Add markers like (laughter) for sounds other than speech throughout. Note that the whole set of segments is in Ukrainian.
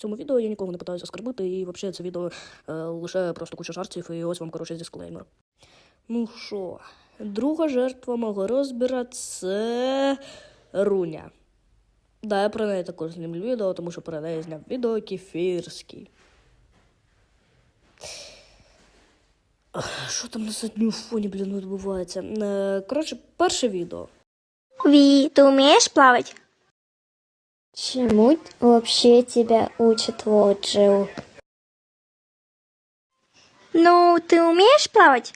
Цьому відео я нікого не питаюся оскорбити, і взагалі це відео е, лише просто куча жартів, і ось вам, коротше, дисклеймер. Ну що, друга жертва мого розбіра це Руня. Да, я про неї також знімлю відео, тому що про неї зняв відео Кефірський. Що там на задньому фоні, блін, відбувається? Е, Коротше, перше відео. Ви, ты умеешь плавать? Чему вообще тебя учит Лоджио? Ну, ты умеешь плавать?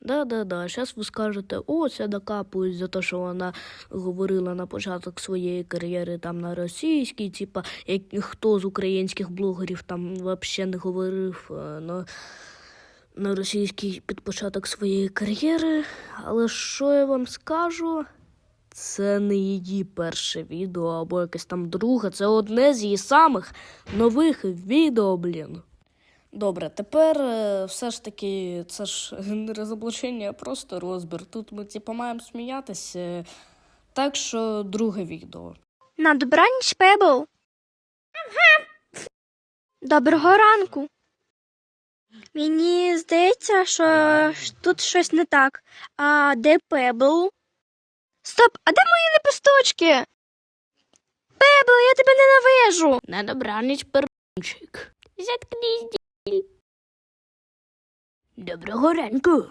Да-да-да, зараз ви скажете, о, це докапують за те, що вона говорила на початок своєї кар'єри там на російській, типа, як хто з українських блогерів там взагалі не говорив е, на, на російській під початок своєї кар'єри. Але що я вам скажу? Це не її перше відео або якесь там друге, це одне з її самих нових відео, блін. Добре, тепер е, все ж таки це ж не (laughs) розоблачення, а просто розбір. Тут ми типу маємо сміятися. Так що друге відео. На добраніч, Пебл. Доброго ранку. Мені здається, що тут щось не так. А де Пебл? Стоп, а де мої лепесточки? Пебл, я тебе ненавижу. На добраніч, перунчик. Заткнись, діль. Доброго ранку.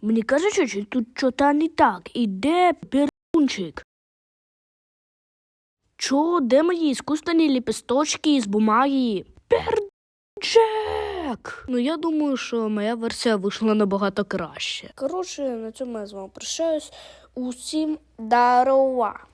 Мені кажуть, що тут чого не так. Іде перунчик. Чо, де мої іскусственні ліпісточки із бумаги? Перджек! Ну, я думаю, що моя версія вийшла набагато краще. Коротше, на цьому я з вами прощаюсь. Усім дарова!